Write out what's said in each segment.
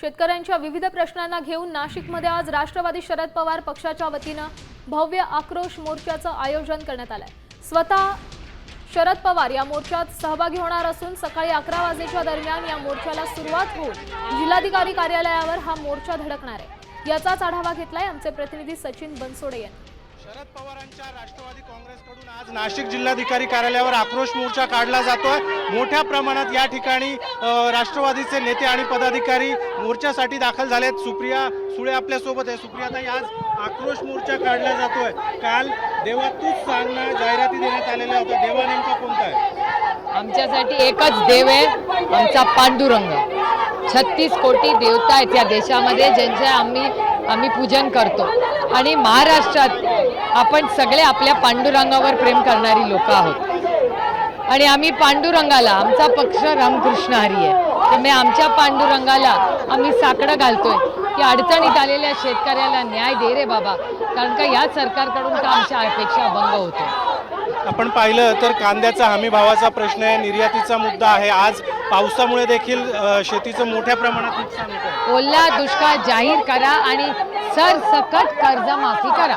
शेतकऱ्यांच्या विविध प्रश्नांना घेऊन नाशिकमध्ये आज राष्ट्रवादी शरद पवार पक्षाच्या वतीनं भव्य आक्रोश मोर्चाचं आयोजन करण्यात आलंय. स्वतः शरद पवार या मोर्चात सहभागी होणार असून सकाळी अकरा वाजेच्या दरम्यान या मोर्चाला सुरुवात होऊन जिल्हाधिकारी कार्यालयावर हा मोर्चा धडकणार आहे. याचाच आढावा घेतलाय आमचे प्रतिनिधी सचिन बनसोडे यांनी. शरद पवारांच्या राष्ट्रवादी काँग्रेसकडून आज नाशिक जिल्हाधिकारी कार्यालयावर आक्रोश मोर्चा काढला जातोय. मोठ्या प्रमाणात या ठिकाणी राष्ट्रवादीचे नेते आणि पदाधिकारी मोर्चासाठी दाखल झालेत. सुप्रिया सुळे आपल्यासोबत आहे. सुप्रिया आज आक्रोश मोर्चा काढला जातोय. काल देवा तूच सांगणं जाहिराती देण्यात आलेल्या होत्या. देवा नेमका कोणता आहे? आमच्यासाठी एकच देव आहे. आमचा पांडुरंग. छत्तीस कोटी देवता आहेत या देशामध्ये ज्यांच्या आम्ही आम्ही पूजन करतो. आणि महाराष्ट्रात आपण सगळे आपल्या पांडुरंगावर प्रेम करणारी लोक आहोत. आणि आम्ही पांडुरंगाला आमचा पक्ष रामकृष्ण हरी आहे. त्यामुळे आमच्या पांडुरंगाला आम्ही साकडं घालतोय की अडचणीत आलेल्या शेतकऱ्याला न्याय दे रे बाबा. कारण का या सरकारकडून का आमच्या अपेक्षा भंग होतो आपण पाहिलं तर कांद्याचा हमी भावाचा प्रश्न आहे निर्यातीचा मुद्दा आहे. आज पावसामुळे देखील शेतीचं मोठ्या प्रमाणात नुकसान होत ओला दुष्काळ जाहीर करा आणि सरसकट कर्जमाफी करा.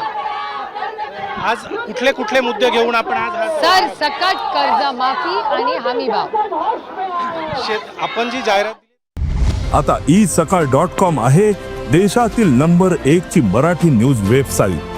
आज कुठले कुठले मुद्दे घेऊन आपण आज सरसकट कर्जमाफी आणि हमी भाव. शेत आपण जी जाहिरात दिली आता ई सकाळ डॉट कॉम आहे देशातील नंबर एक ची मराठी न्यूज वेबसाईट.